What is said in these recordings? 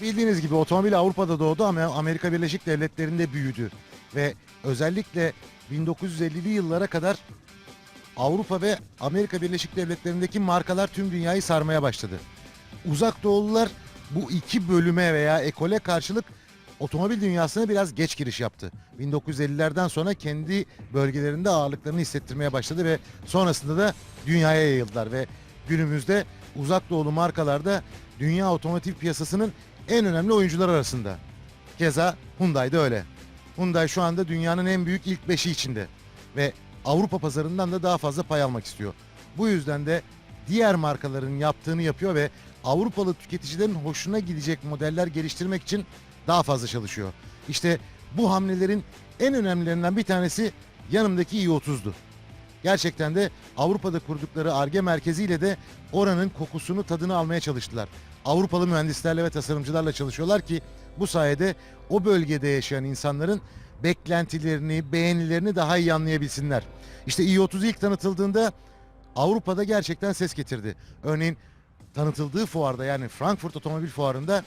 Bildiğiniz gibi otomobil Avrupa'da doğdu ama Amerika Birleşik Devletleri'nde büyüdü. Ve özellikle 1950'li yıllara kadar Avrupa ve Amerika Birleşik Devletleri'ndeki markalar tüm dünyayı sarmaya başladı. Uzak Doğulular bu iki bölüme veya ekole karşılık otomobil dünyasına biraz geç giriş yaptı. 1950'lerden sonra kendi bölgelerinde ağırlıklarını hissettirmeye başladı ve sonrasında da dünyaya yayıldılar ve günümüzde uzak doğulu markalarda dünya otomotiv piyasasının en önemli oyuncular arasında. Keza Hyundai de öyle. Hyundai şu anda dünyanın en büyük ilk beşi içinde ve Avrupa pazarından da daha fazla pay almak istiyor. Bu yüzden de diğer markaların yaptığını yapıyor ve Avrupalı tüketicilerin hoşuna gidecek modeller geliştirmek için daha fazla çalışıyor. İşte bu hamlelerin en önemlilerinden bir tanesi yanımdaki i30'du. Gerçekten de Avrupa'da kurdukları ARGE merkeziyle de oranın kokusunu tadını almaya çalıştılar. Avrupalı mühendislerle ve tasarımcılarla çalışıyorlar ki bu sayede o bölgede yaşayan insanların beklentilerini, beğenilerini daha iyi anlayabilsinler. İşte i30 ilk tanıtıldığında Avrupa'da gerçekten ses getirdi. Örneğin tanıtıldığı fuarda yani Frankfurt Otomobil Fuarı'nda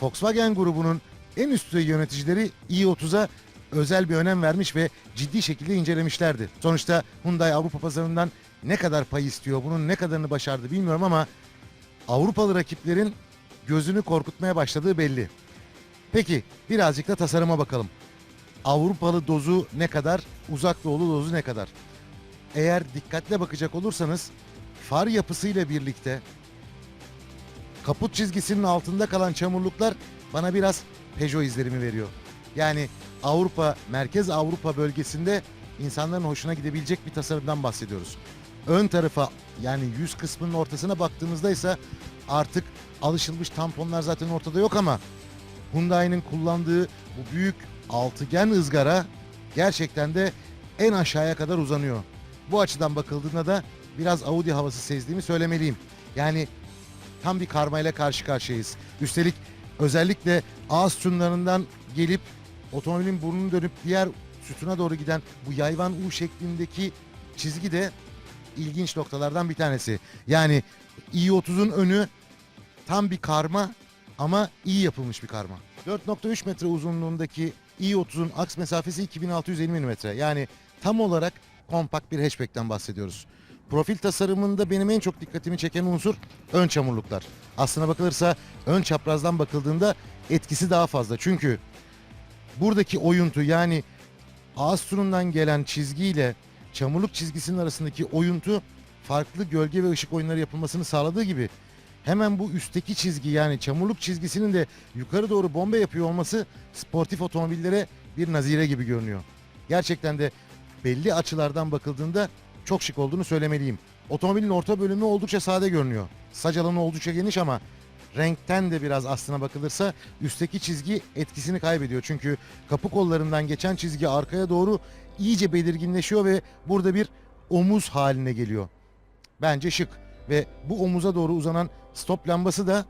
Volkswagen grubunun en üst düzey yöneticileri i30'a özel bir önem vermiş ve ciddi şekilde incelemişlerdi. Sonuçta Hyundai Avrupa pazarından ne kadar pay istiyor, bunun ne kadarını başardı bilmiyorum ama Avrupalı rakiplerin gözünü korkutmaya başladığı belli. Peki birazcık da tasarıma bakalım. Avrupalı dozu ne kadar, uzak doğulu dozu ne kadar? Eğer dikkatle bakacak olursanız far yapısıyla birlikte kaput çizgisinin altında kalan çamurluklar bana biraz Peugeot izlerimi veriyor. Yani Avrupa, Merkez Avrupa bölgesinde insanların hoşuna gidebilecek bir tasarımdan bahsediyoruz. Ön tarafa yani yüz kısmının ortasına baktığımızda ise artık alışılmış tamponlar zaten ortada yok ama Hyundai'nin kullandığı bu büyük altıgen ızgara gerçekten de en aşağıya kadar uzanıyor. Bu açıdan bakıldığında da biraz Audi havası sezdiğimi söylemeliyim. Yani tam bir karmayla karşı karşıyayız. Üstelik özellikle ağız sütunlarından gelip otomobilin burnunu dönüp diğer sütuna doğru giden bu yayvan U şeklindeki çizgi de ilginç noktalardan bir tanesi. Yani i30'un önü tam bir karma ama iyi yapılmış bir karma. 4.3 metre uzunluğundaki i30'un aks mesafesi 2650 mm. Yani tam olarak kompakt bir hatchback'ten bahsediyoruz. Profil tasarımında benim en çok dikkatimi çeken unsur ön çamurluklar. Aslına bakılırsa ön çaprazdan bakıldığında etkisi daha fazla. Çünkü buradaki oyuntu yani ağız sunundan gelen çizgiyle çamurluk çizgisinin arasındaki oyuntu farklı gölge ve ışık oyunları yapılmasını sağladığı gibi hemen bu üstteki çizgi yani çamurluk çizgisinin de yukarı doğru bombe yapıyor olması sportif otomobillere bir nazire gibi görünüyor. Gerçekten de belli açılardan bakıldığında çok şık olduğunu söylemeliyim. Otomobilin orta bölümü oldukça sade görünüyor. Saç alanı oldukça geniş ama renkten de biraz aslına bakılırsa üstteki çizgi etkisini kaybediyor. Çünkü kapı kollarından geçen çizgi arkaya doğru iyice belirginleşiyor ve burada bir omuz haline geliyor. Bence şık ve bu omuza doğru uzanan stop lambası da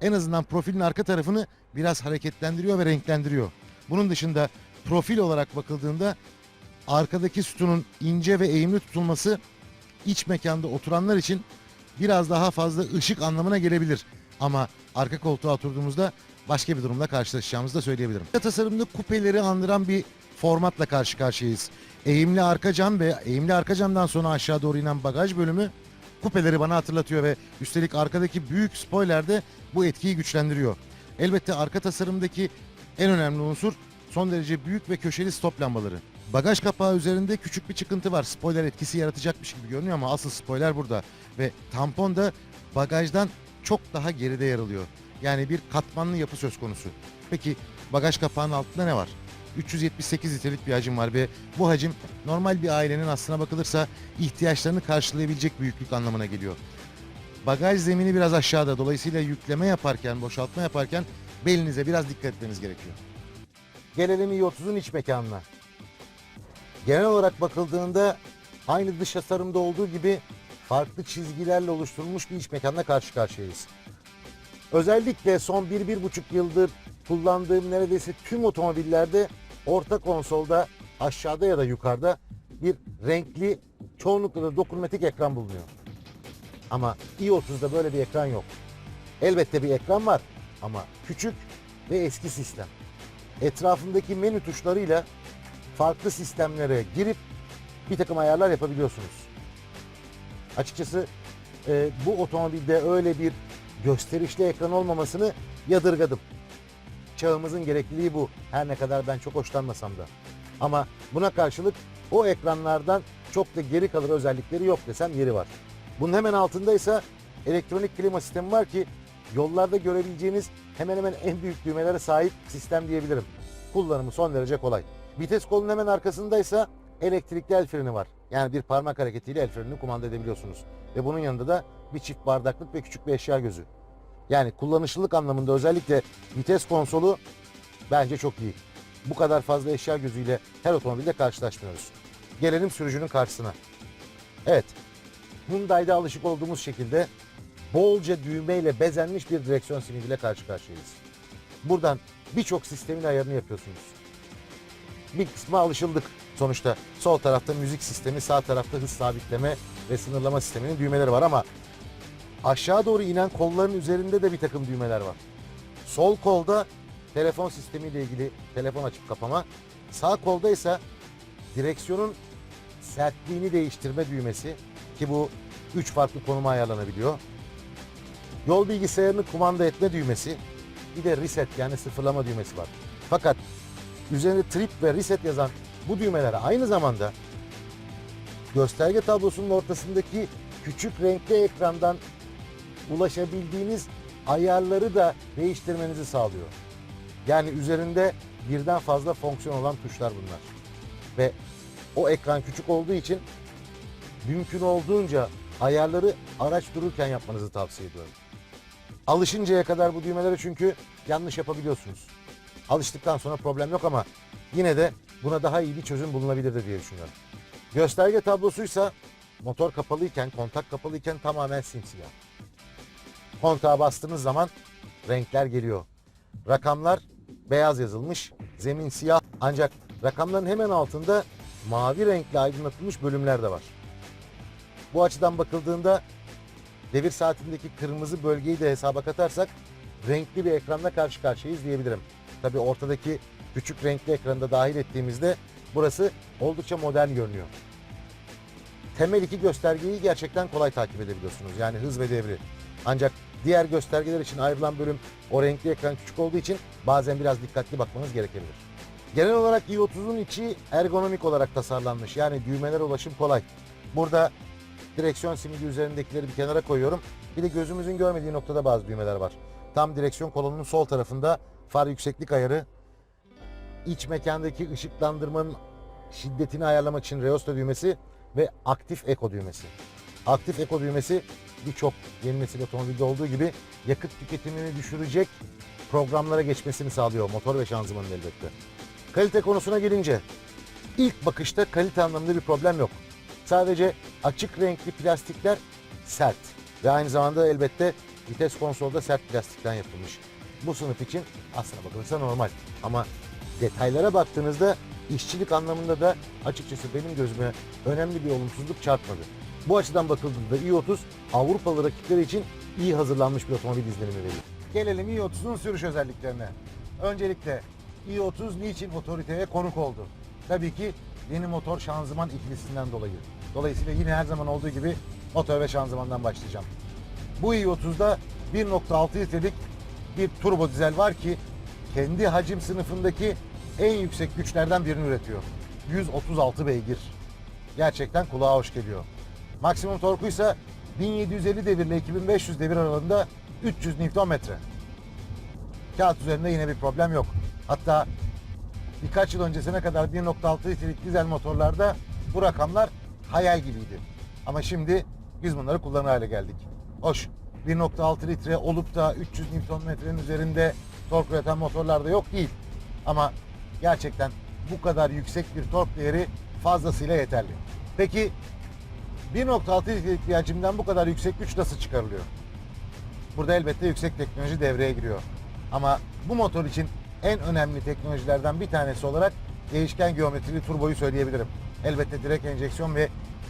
en azından profilin arka tarafını biraz hareketlendiriyor ve renklendiriyor. Bunun dışında profil olarak bakıldığında arkadaki sütunun ince ve eğimli tutulması iç mekanda oturanlar için biraz daha fazla ışık anlamına gelebilir. Ama arka koltuğa oturduğumuzda başka bir durumla karşılaşacağımızı da söyleyebilirim. Tasarımda kupeleri andıran bir formatla karşı karşıyayız. Eğimli arka cam ve eğimli arka camdan sonra aşağı doğru inen bagaj bölümü kupeleri bana hatırlatıyor ve üstelik arkadaki büyük spoiler de bu etkiyi güçlendiriyor. Elbette arka tasarımdaki en önemli unsur son derece büyük ve köşeli stop lambaları. Bagaj kapağı üzerinde küçük bir çıkıntı var. Spoiler etkisi yaratacakmış gibi görünüyor ama asıl spoiler burada. Ve tampon da bagajdan çok daha geride yer alıyor. Yani bir katmanlı yapı söz konusu. Peki bagaj kapağının altında ne var? 378 litrelik bir hacim var ve bu hacim normal bir ailenin aslına bakılırsa ihtiyaçlarını karşılayabilecek büyüklük anlamına geliyor. Bagaj zemini biraz aşağıda dolayısıyla yükleme yaparken, boşaltma yaparken belinize biraz dikkat etmeniz gerekiyor. Gelelim i30'un iç mekanına. Genel olarak bakıldığında aynı dış tasarımda olduğu gibi farklı çizgilerle oluşturulmuş bir iç mekanla karşı karşıyayız. Özellikle son 1-1,5 yıldır kullandığım neredeyse tüm otomobillerde orta konsolda aşağıda ya da yukarıda bir renkli çoğunlukla da dokunmatik ekran bulunuyor. Ama i30'da böyle bir ekran yok. Elbette bir ekran var ama küçük ve eski sistem. Etrafındaki menü tuşlarıyla farklı sistemlere girip bir takım ayarlar yapabiliyorsunuz. Açıkçası e, bu otomobilde öyle bir gösterişli ekran olmamasını yadırgadım. Çağımızın gerekliliği bu. Her ne kadar ben çok hoşlanmasam da. Ama buna karşılık o ekranlardan çok da geri kalır özellikleri yok desem yeri var. Bunun hemen altında ise elektronik klima sistemi var ki yollarda görebileceğiniz hemen hemen en büyük düğmelere sahip sistem diyebilirim. Kullanımı son derece kolay. Vites kolunun hemen arkasında ise elektrikli el freni var. Yani bir parmak hareketiyle el frenini kumanda edebiliyorsunuz. Ve bunun yanında da bir çift bardaklık ve küçük bir eşya gözü. Yani kullanışlılık anlamında özellikle vites konsolu bence çok iyi. Bu kadar fazla eşya gözüyle her otomobilde karşılaşmıyoruz. Gelelim sürücünün karşısına. Evet, Hyundai'de alışık olduğumuz şekilde bolca düğmeyle bezenmiş bir direksiyon simidiyle karşı karşıyayız. Buradan birçok sistemin ayarını yapıyorsunuz. Bir kısmı alışıldık sonuçta. Sol tarafta müzik sistemi, sağ tarafta hız sabitleme ve sınırlama sisteminin düğmeleri var ama aşağı doğru inen kolların üzerinde de bir takım düğmeler var. Sol kolda telefon sistemiyle ilgili telefon açıp kapama, sağ kolda ise direksiyonun sertliğini değiştirme düğmesi ki bu üç farklı konuma ayarlanabiliyor. Yol bilgisayarını kumanda etme düğmesi, bir de reset yani sıfırlama düğmesi var. Fakat üzerinde trip ve reset yazan bu düğmelere aynı zamanda gösterge tablosunun ortasındaki küçük renkli ekrandan ulaşabildiğiniz ayarları da değiştirmenizi sağlıyor. Yani üzerinde birden fazla fonksiyon olan tuşlar bunlar. Ve o ekran küçük olduğu için mümkün olduğunca ayarları araç dururken yapmanızı tavsiye ediyorum. Alışıncaya kadar bu düğmelere çünkü yanlış yapabiliyorsunuz. Alıştıktan sonra problem yok ama yine de buna daha iyi bir çözüm bulunabilir diye düşünüyorum. Gösterge tablosuysa motor kapalıyken, kontak kapalıyken tamamen simsiyah. Kontağa bastığınız zaman renkler geliyor. Rakamlar beyaz yazılmış, zemin siyah ancak rakamların hemen altında mavi renkle aydınlatılmış bölümler de var. Bu açıdan bakıldığında devir saatindeki kırmızı bölgeyi de hesaba katarsak renkli bir ekranla karşı karşıyayız diyebilirim. Tabii ortadaki küçük renkli ekranı da dahil ettiğimizde burası oldukça modern görünüyor. Temel iki göstergeyi gerçekten kolay takip edebiliyorsunuz. Yani hız ve devri. Ancak diğer göstergeler için ayrılan bölüm o renkli ekran küçük olduğu için bazen biraz dikkatli bakmanız gerekebilir. Genel olarak i30'un içi ergonomik olarak tasarlanmış. Yani düğmelere ulaşım kolay. Burada direksiyon simidi üzerindekileri bir kenara koyuyorum. Bir de gözümüzün görmediği noktada bazı düğmeler var. Tam direksiyon kolonunun sol tarafında far yükseklik ayarı, iç mekandaki ışıklandırmanın şiddetini ayarlamak için reosta düğmesi ve aktif eko düğmesi. Aktif eko düğmesi birçok yeni nesil otomobilde olduğu gibi yakıt tüketimini düşürecek programlara geçmesini sağlıyor motor ve şanzımanın elbette. Kalite konusuna gelince ilk bakışta kalite anlamında bir problem yok. Sadece açık renkli plastikler sert ve aynı zamanda elbette vites konsolda sert plastikten yapılmış. Bu sınıf için aslına bakılırsa normal ama detaylara baktığınızda işçilik anlamında da açıkçası benim gözüme önemli bir olumsuzluk çarpmadı. Bu açıdan bakıldığında i30 Avrupalı rakipleri için iyi hazırlanmış bir otomobil izlenimi veriyor. Gelelim i30'un sürüş özelliklerine. Öncelikle i30 niçin otoriteye konuk oldu? Tabii ki yeni motor şanzıman ikilisinden dolayı. Dolayısıyla yine her zaman olduğu gibi motor ve şanzımandan başlayacağım. Bu i30'da 1.6 litrelik bir turbo dizel var ki kendi hacim sınıfındaki en yüksek güçlerden birini üretiyor. 136 beygir. Gerçekten kulağa hoş geliyor. Maksimum torku ise 1750 devirle 2500 devir aralığında 300 Nm. Kağıt üzerinde yine bir problem yok. Hatta birkaç yıl öncesine kadar 1.6 litrelik dizel motorlarda bu rakamlar hayal gibiydi. Ama şimdi biz bunları kullanır hale geldik. Hoş 1.6 litre olup da 300 Nm'nin üzerinde tork üreten motorlarda yok değil. Ama gerçekten bu kadar yüksek bir tork değeri fazlasıyla yeterli. Peki 1.6 litrelik bir bu kadar yüksek güç nasıl çıkarılıyor? Burada elbette yüksek teknoloji devreye giriyor. Ama bu motor için en önemli teknolojilerden bir tanesi olarak değişken geometrili turboyu söyleyebilirim. Elbette direkt enjeksiyon ve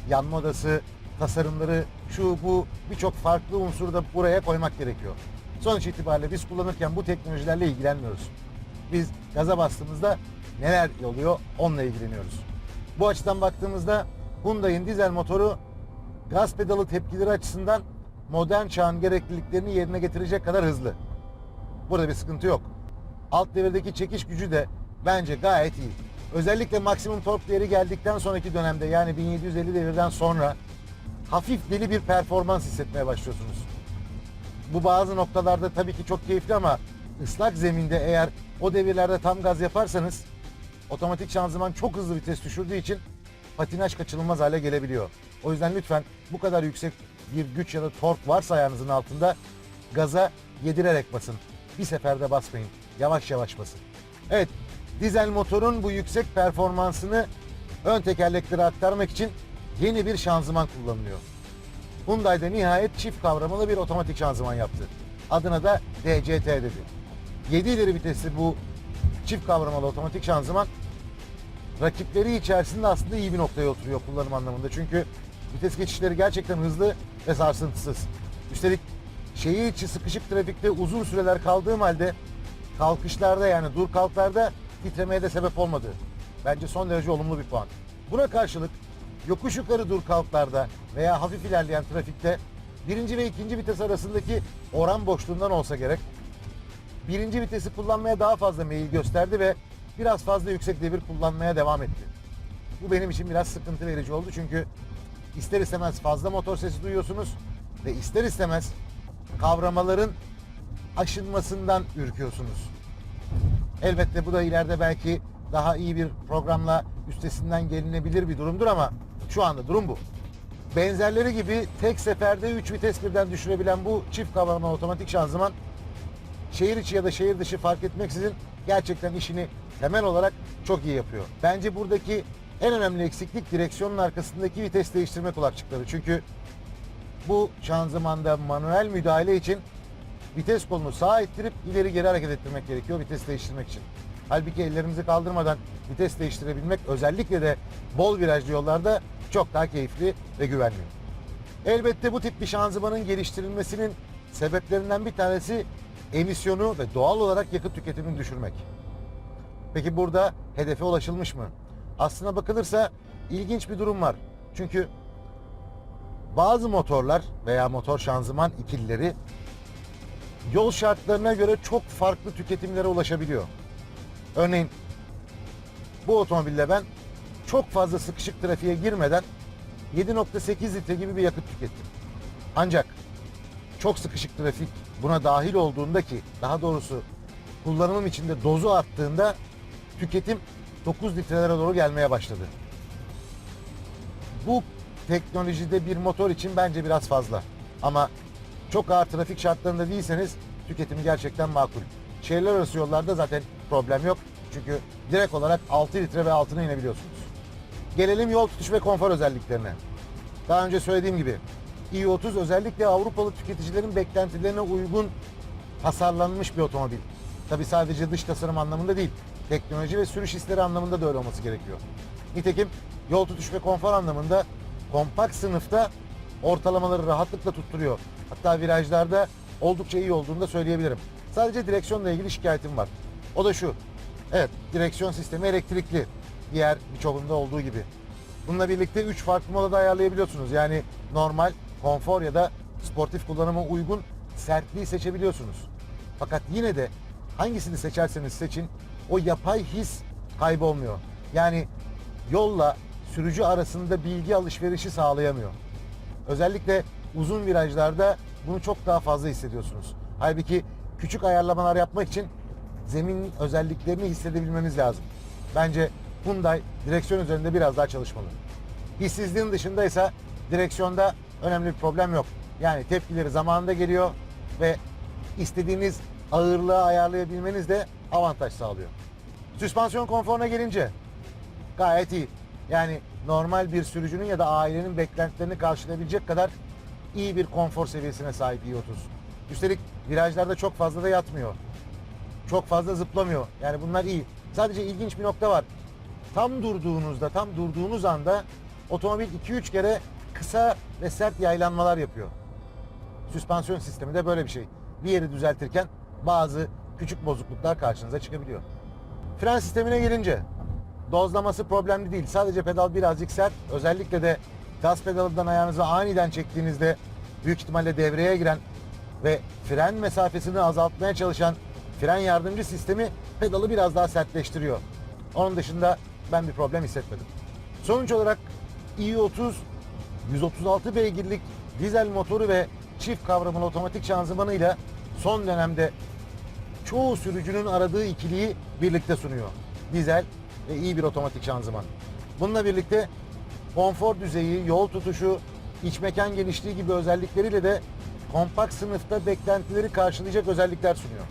yanma odası, tasarımları, şu bu birçok farklı unsuru da buraya koymak gerekiyor. Sonuç itibariyle biz kullanırken bu teknolojilerle ilgilenmiyoruz. Biz gaza bastığımızda neler oluyor onunla ilgileniyoruz. Bu açıdan baktığımızda Hyundai'nin dizel motoru gaz pedalı tepkileri açısından modern çağın gerekliliklerini yerine getirecek kadar hızlı. Burada bir sıkıntı yok. Alt devirdeki çekiş gücü de bence gayet iyi. Özellikle maksimum tork değeri geldikten sonraki dönemde yani 1750 devirden sonra hafif deli bir performans hissetmeye başlıyorsunuz. Bu bazı noktalarda tabii ki çok keyifli ama ıslak zeminde eğer o devirlerde tam gaz yaparsanız otomatik şanzıman çok hızlı vites düşürdüğü için patinaj kaçınılmaz hale gelebiliyor. O yüzden lütfen bu kadar yüksek bir güç ya da tork varsa ayağınızın altında gaza yedirerek basın. Bir seferde basmayın. Yavaş yavaş basın. Evet, dizel motorun bu yüksek performansını ön tekerleklere aktarmak için yeni bir şanzıman kullanılıyor. Hyundai'de nihayet çift kavramalı bir otomatik şanzıman yaptı. Adına da DCT dedi. 7 ileri vitesli bu çift kavramalı otomatik şanzıman rakipleri içerisinde aslında iyi bir noktaya oturuyor kullanım anlamında. Çünkü vites geçişleri gerçekten hızlı ve sarsıntısız. Üstelik şehir içi sıkışık trafikte uzun süreler kaldığım halde kalkışlarda yani dur kalklarda titremeye de sebep olmadı. Bence son derece olumlu bir puan. Buna karşılık yokuş yukarı dur kalklarda veya hafif ilerleyen trafikte birinci ve ikinci vites arasındaki oran boşluğundan olsa gerek birinci vitesi kullanmaya daha fazla meyil gösterdi ve biraz fazla yüksek devir kullanmaya devam etti. Bu benim için biraz sıkıntı verici oldu çünkü ister istemez fazla motor sesi duyuyorsunuz ve ister istemez kavramaların aşınmasından ürküyorsunuz. Elbette bu da ileride belki daha iyi bir programla üstesinden gelinebilir bir durumdur ama şu anda durum bu. Benzerleri gibi tek seferde 3 vites birden düşürebilen bu çift kavrama otomatik şanzıman şehir içi ya da şehir dışı fark etmeksizin gerçekten işini temel olarak çok iyi yapıyor. Bence buradaki en önemli eksiklik direksiyonun arkasındaki vites değiştirme kulakçıkları. Çünkü bu şanzımanda manuel müdahale için vites kolunu sağa ittirip ileri geri hareket ettirmek gerekiyor vites değiştirmek için. Halbuki ellerimizi kaldırmadan vites değiştirebilmek özellikle de bol virajlı yollarda çok daha keyifli ve güvenli. Elbette bu tip bir şanzımanın geliştirilmesinin sebeplerinden bir tanesi emisyonu ve doğal olarak yakıt tüketimini düşürmek. Peki burada hedefe ulaşılmış mı? Aslına bakılırsa ilginç bir durum var. Çünkü bazı motorlar veya motor şanzıman ikilileri yol şartlarına göre çok farklı tüketimlere ulaşabiliyor. Örneğin bu otomobille ben çok fazla sıkışık trafiğe girmeden 7.8 litre gibi bir yakıt tükettim. Ancak çok sıkışık trafik buna dahil olduğunda ki daha doğrusu kullanımım içinde dozu arttığında tüketim 9 litrelere doğru gelmeye başladı. Bu teknolojide bir motor için bence biraz fazla. Ama çok ağır trafik şartlarında değilseniz tüketimi gerçekten makul. Şehirler arası yollarda zaten problem yok. Çünkü direkt olarak 6 litre ve altına inebiliyorsunuz. Gelelim yol tutuş ve konfor özelliklerine. Daha önce söylediğim gibi i30 özellikle Avrupalı tüketicilerin beklentilerine uygun tasarlanmış bir otomobil. Tabi sadece dış tasarım anlamında değil, teknoloji ve sürüş hisleri anlamında da öyle olması gerekiyor. Nitekim yol tutuş ve konfor anlamında kompakt sınıfta ortalamaları rahatlıkla tutturuyor. Hatta virajlarda oldukça iyi olduğunu da söyleyebilirim. Sadece direksiyonla ilgili şikayetim var. O da şu. Evet, direksiyon sistemi elektrikli. Diğer birçoğunda olduğu gibi. Bununla birlikte 3 farklı modada ayarlayabiliyorsunuz. Yani normal, konfor ya da sportif kullanıma uygun sertliği seçebiliyorsunuz. Fakat yine de hangisini seçerseniz seçin o yapay his kaybolmuyor. Yani yolla sürücü arasında bilgi alışverişi sağlayamıyor. Özellikle uzun virajlarda bunu çok daha fazla hissediyorsunuz. Halbuki küçük ayarlamalar yapmak için zemin özelliklerini hissedebilmeniz lazım. Bence Hyundai direksiyon üzerinde biraz daha çalışmalı. Hissizliğin dışında ise direksiyonda önemli bir problem yok. Yani tepkileri zamanında geliyor ve istediğiniz ağırlığı ayarlayabilmeniz de avantaj sağlıyor. Süspansiyon konforuna gelince gayet iyi. Yani normal bir sürücünün ya da ailenin beklentilerini karşılayabilecek kadar iyi bir konfor seviyesine sahip i30. Üstelik virajlarda çok fazla da yatmıyor. Çok fazla zıplamıyor. Yani bunlar iyi. Sadece ilginç bir nokta var. Tam durduğunuzda, tam durduğunuz anda otomobil 2-3 kere kısa ve sert yaylanmalar yapıyor. Süspansiyon sistemi de böyle bir şey. bir yeri düzeltirken bazı küçük bozukluklar karşınıza çıkabiliyor. Fren sistemine gelince dozlaması problemli değil. Sadece pedal birazcık sert. Özellikle de gaz pedalından ayağınızı aniden çektiğinizde büyük ihtimalle devreye giren ve fren mesafesini azaltmaya çalışan fren yardımcı sistemi pedalı biraz daha sertleştiriyor. Onun dışında ben bir problem hissetmedim. Sonuç olarak i30 136 beygirlik dizel motoru ve çift kavramlı otomatik şanzımanıyla son dönemde çoğu sürücünün aradığı ikiliyi birlikte sunuyor. Dizel ve iyi bir otomatik şanzıman. Bununla birlikte konfor düzeyi, yol tutuşu, iç mekan genişliği gibi özellikleriyle de kompakt sınıfta beklentileri karşılayacak özellikler sunuyor.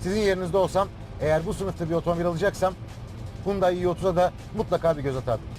Sizin yerinizde olsam eğer bu sınıfta bir otomobil alacaksam Hyundai i30'a da mutlaka bir göz atardım.